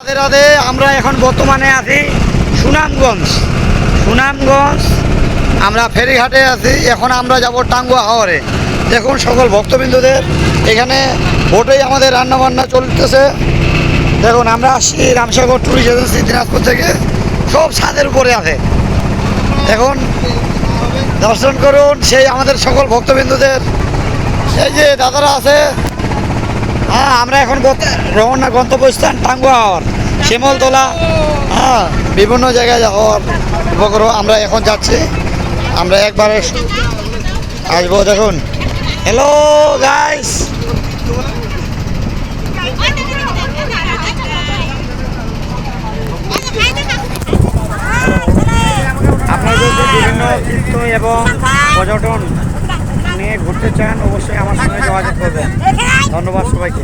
রাধে রাধে আমরা এখন বর্তমানে আছি সুনামগঞ্জ। সুনামগঞ্জ, আমরা ফেরিঘাটে আছি। এখন আমরা যাব টাঙ্গুয়া হাওয়ারে দেখুন সকল ভক্তবিন্দুদের, এখানে বোটেই আমাদের রান্নাবান্না চলতেছে। দেখুন, আমরা আসছি রামসাগর ট্যুরিস্ট এজেন্সি দিনাজপুর থেকে। সব ছাদের উপরে আছে। এখন দর্শন করুন, সেই আমাদের সকল ভক্তবিন্দুদের। এই যে দাদারা আছে হ্যাঁ আমরা এখন রওনা গন্তব্যস্থান টাঙ্গুয়ার শিমলতলা হ্যাঁ বিভিন্ন জায়গায় যাওয়ার উপগ্র আমরা এখন যাচ্ছি। আমরা একবারে আসব, দেখুন। হ্যালো গাইস আপনাদের বিভিন্ন তীর্থ এবং পর্যটন নিয়ে ঘুরতে চান অবশ্যই আমার সঙ্গে যোগাযোগ করবেন। ধন্যবাদ সবাইকে।